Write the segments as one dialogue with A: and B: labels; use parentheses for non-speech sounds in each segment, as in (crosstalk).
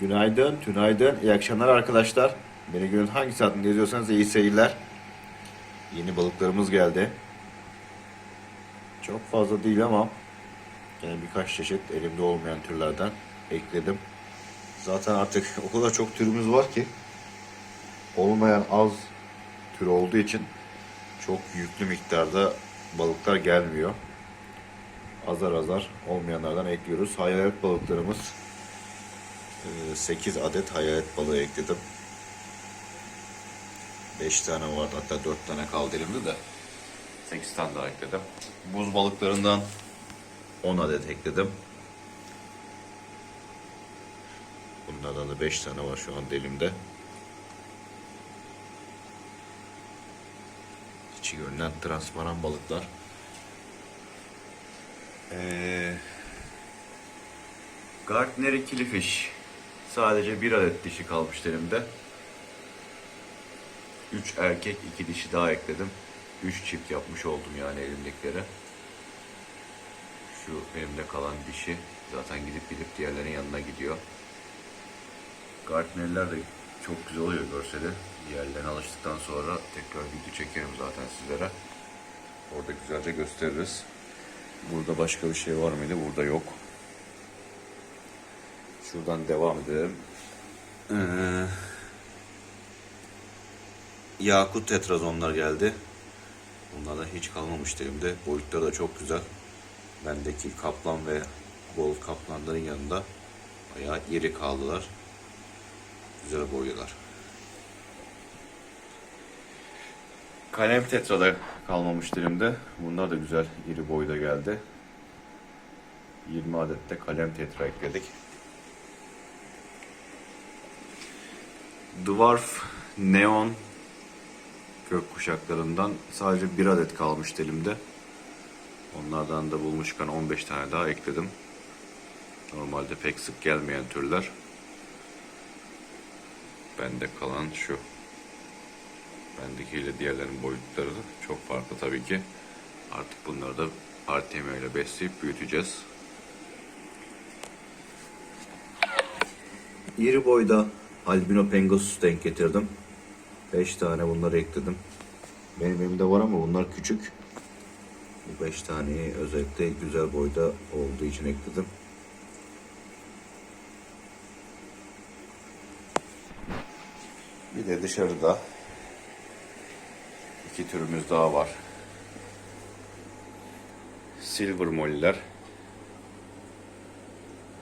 A: Günaydın, tünaydın, iyi akşamlar arkadaşlar. Beni günün hangi saatinde izliyorsanız iyi seyirler. Yeni balıklarımız geldi. Çok fazla değil ama yine birkaç çeşit elimde olmayan türlerden ekledim. Zaten artık (laughs) o kadar çok türümüz var ki olmayan az tür olduğu için çok yüklü miktarda balıklar gelmiyor. Azar azar olmayanlardan ekliyoruz. Hayalet balıklarımız 8 adet hayalet balığı ekledim. 5 tane vardı hatta 4 tane kaldı elimde de. 8 tane daha ekledim. Buz balıklarından 10 adet ekledim. Bunlardan da 5 tane var şu an elimde. İçi görünen transparan balıklar. Ee, Gardner ikili fish. Sadece bir adet dişi kalmış elimde. 3 erkek, 2 dişi daha ekledim. 3 çift yapmış oldum yani elimdekileri. Şu elimde kalan dişi zaten gidip gidip diğerlerinin yanına gidiyor. Gardner'ler de çok güzel oluyor görseli. Diğerlerine alıştıktan sonra tekrar video çekerim zaten sizlere. Orada güzelce gösteririz. Burada başka bir şey var mıydı? Burada yok. Şuradan devam edelim. Ee, Yakut tetrazonlar geldi. Bunlardan hiç kalmamıştı elimde. Boyutları da çok güzel. Bendeki kaplan ve bol kaplanların yanında bayağı iri kaldılar. Güzel boyuyorlar. Kalem tetrada kalmamıştı elimde. Bunlar da güzel iri boyda geldi. 20 adet de kalem tetra ekledik. Dwarf Neon gök kuşaklarından sadece bir adet kalmıştı elimde. Onlardan da bulmuşken 15 tane daha ekledim. Normalde pek sık gelmeyen türler. Bende kalan şu. Bendekiyle diğerlerinin boyutları da çok farklı tabii ki. Artık bunları da Artemia ile besleyip büyüteceğiz. İri boyda albino pengasus denk getirdim. 5 tane bunları ekledim. Benim elimde var ama bunlar küçük. Bu 5 taneyi özellikle güzel boyda olduğu için ekledim. Bir de dışarıda iki türümüz daha var. Silver molliler.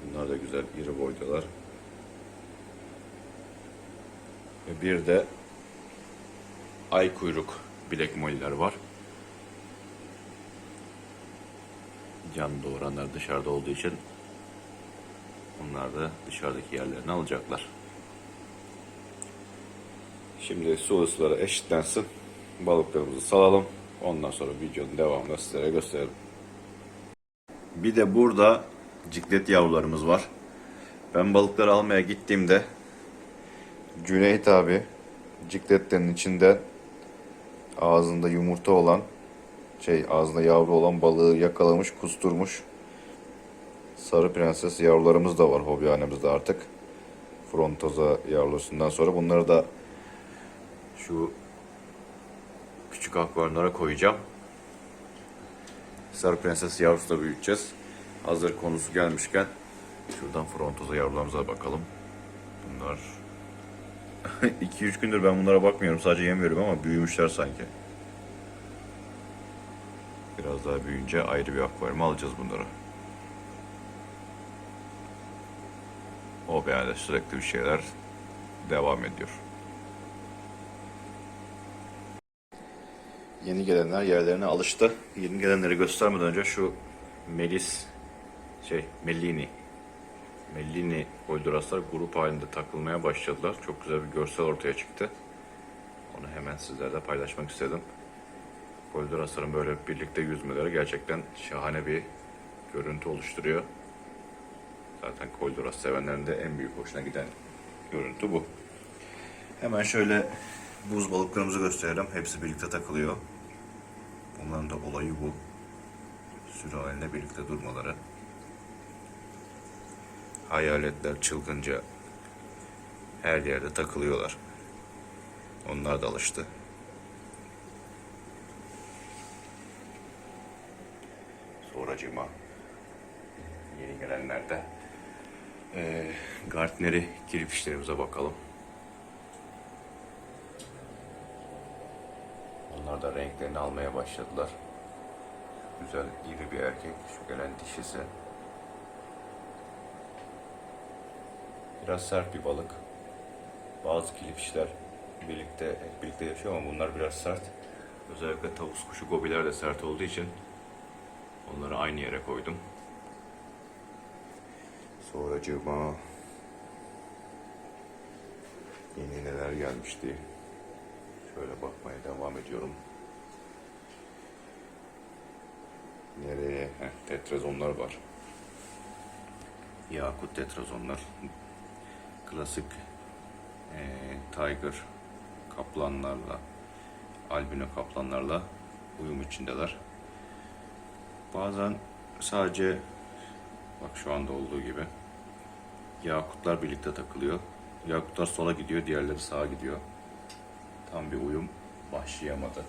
A: Bunlar da güzel iri boydalar. Ve bir de ay kuyruk bilek molliler var. Can doğuranlar dışarıda olduğu için onlar da dışarıdaki yerlerini alacaklar. Şimdi su ısıları eşitlensin. Balıklarımızı salalım. Ondan sonra videonun devamını sizlere gösterelim. Bir de burada ciklet yavrularımız var. Ben balıkları almaya gittiğimde Cüneyt abi cikletlerin içinde ağzında yumurta olan şey ağzında yavru olan balığı yakalamış kusturmuş. Sarı prenses yavrularımız da var hobihanemizde artık. Frontoza yavrusundan sonra bunları da şu küçük akvaryumlara koyacağım. Sarı prenses yavrusu da büyüteceğiz. Hazır konusu gelmişken şuradan frontoza yavrularımıza bakalım. Bunlar (laughs) 2-3 gündür ben bunlara bakmıyorum. Sadece yemiyorum ama büyümüşler sanki. Biraz daha büyüyünce ayrı bir akvaryuma alacağız bunları. O yani sürekli bir şeyler devam ediyor. Yeni gelenler yerlerine alıştı. Yeni gelenleri göstermeden önce şu Melis şey Mellini Mellini Holduraslar grup halinde takılmaya başladılar. Çok güzel bir görsel ortaya çıktı. Onu hemen sizlerle paylaşmak istedim. Holdurasların böyle birlikte yüzmeleri gerçekten şahane bir görüntü oluşturuyor. Zaten Kolduras sevenlerin de en büyük hoşuna giden görüntü bu. Hemen şöyle buz balıklarımızı gösterelim. Hepsi birlikte takılıyor. Onların da olayı bu. Sürü halinde birlikte durmaları. Hayaletler çılgınca her yerde takılıyorlar. Onlar da alıştı. Sonracığıma yeni gelenlerde e, Gartner'i girip işlerimize bakalım. Onlar da renklerini almaya başladılar. Güzel iri bir erkek. Şu gelen dişisi. Biraz sert bir balık. Bazı kilipişler birlikte hep birlikte yaşıyor ama bunlar biraz sert. Özellikle tavus kuşu gobiler de sert olduğu için onları aynı yere koydum. Sonracığıma yeni neler gelmişti. Şöyle bakmaya devam ediyorum. Nereye? Heh, tetrazonlar var. Yakut tetrazonlar. Klasik eee, Tiger kaplanlarla, albino kaplanlarla uyum içindeler. Bazen sadece bak şu anda olduğu gibi yakutlar birlikte takılıyor. Yakutlar sola gidiyor, diğerleri sağa gidiyor. Tam bir uyum başlayamadı.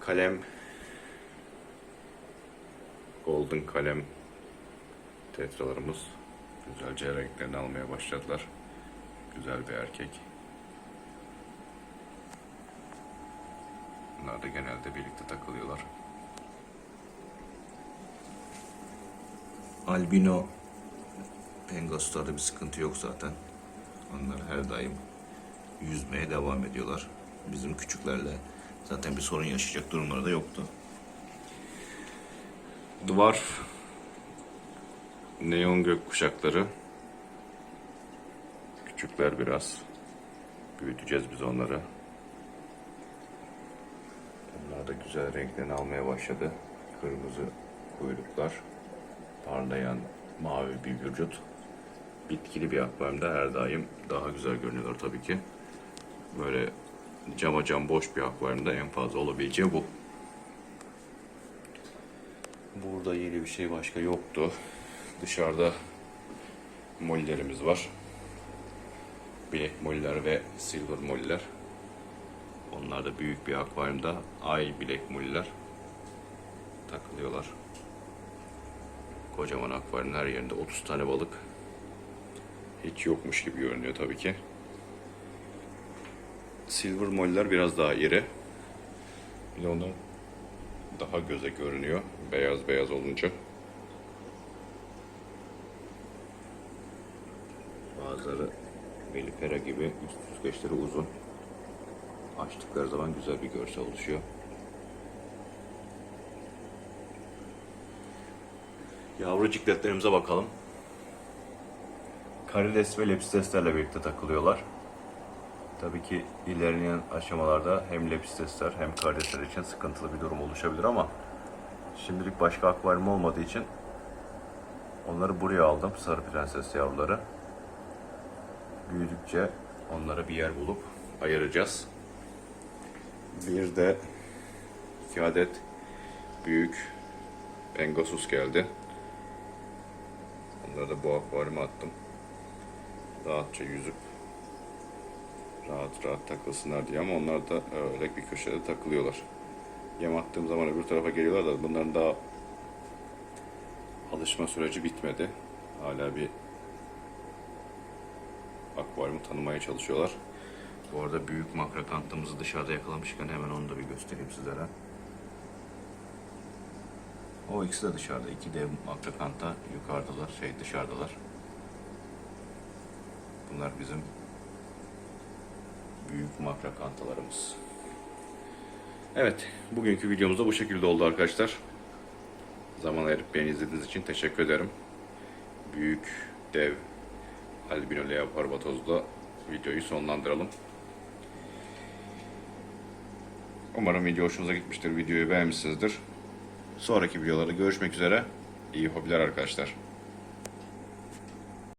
A: Kalem Golden kalem tetralarımız güzelce renklerini almaya başladılar. Güzel bir erkek. Bunlar da genelde birlikte takılıyorlar. Albino Pengoslarda bir sıkıntı yok zaten. Onlar her daim yüzmeye devam ediyorlar. Bizim küçüklerle zaten bir sorun yaşayacak durumları da yoktu. Dwarf Neon gök kuşakları. Küçükler biraz. Büyüteceğiz biz onları. Onlar da güzel renklerini almaya başladı. Kırmızı kuyruklar. Parlayan mavi bir vücut. Bitkili bir akvaryumda her daim daha güzel görünüyorlar tabii ki. Böyle cama cam boş bir akvaryumda en fazla olabileceği bu. Burada yeni bir şey başka yoktu. Dışarıda mollerimiz var. Bilek moller ve silver moller. Onlar da büyük bir akvaryumda ay bilek moller takılıyorlar. Kocaman akvaryumun her yerinde 30 tane balık. Hiç yokmuş gibi görünüyor tabii ki. Silver moller biraz daha iri. Bir de onlar daha göze görünüyor. Beyaz beyaz olunca. Bazıları melipera gibi üst süzgeçleri uzun. Açtıkları zaman güzel bir görsel oluşuyor. Yavru cikletlerimize bakalım. Karides ve lepisteslerle birlikte takılıyorlar. Tabii ki ilerleyen aşamalarda hem lepistesler hem karidesler için sıkıntılı bir durum oluşabilir ama şimdilik başka akvaryum olmadığı için onları buraya aldım. Sarı prenses yavruları. Büyüdükçe onlara bir yer bulup ayıracağız. Bir de iki adet büyük Pengasus geldi. Onları da bu akvaryuma attım. Rahatça yüzüp rahat rahat takılsınlar diye ama onlar da öyle bir köşede takılıyorlar. Yem attığım zaman öbür tarafa geliyorlar da bunların daha alışma süreci bitmedi. Hala bir akvaryumu tanımaya çalışıyorlar. Bu arada büyük makrakantımızı dışarıda yakalamışken hemen onu da bir göstereyim sizlere. O ikisi de dışarıda. İki dev makrakanta yukarıdalar, şey dışarıdalar. Bunlar bizim büyük makrakantalarımız. Evet, bugünkü videomuz da bu şekilde oldu arkadaşlar. Zaman ayırıp beni izlediğiniz için teşekkür ederim. Büyük, dev, albino leopar batozla videoyu sonlandıralım. Umarım video hoşunuza gitmiştir. Videoyu beğenmişsinizdir. Sonraki videolarda görüşmek üzere. İyi hobiler arkadaşlar.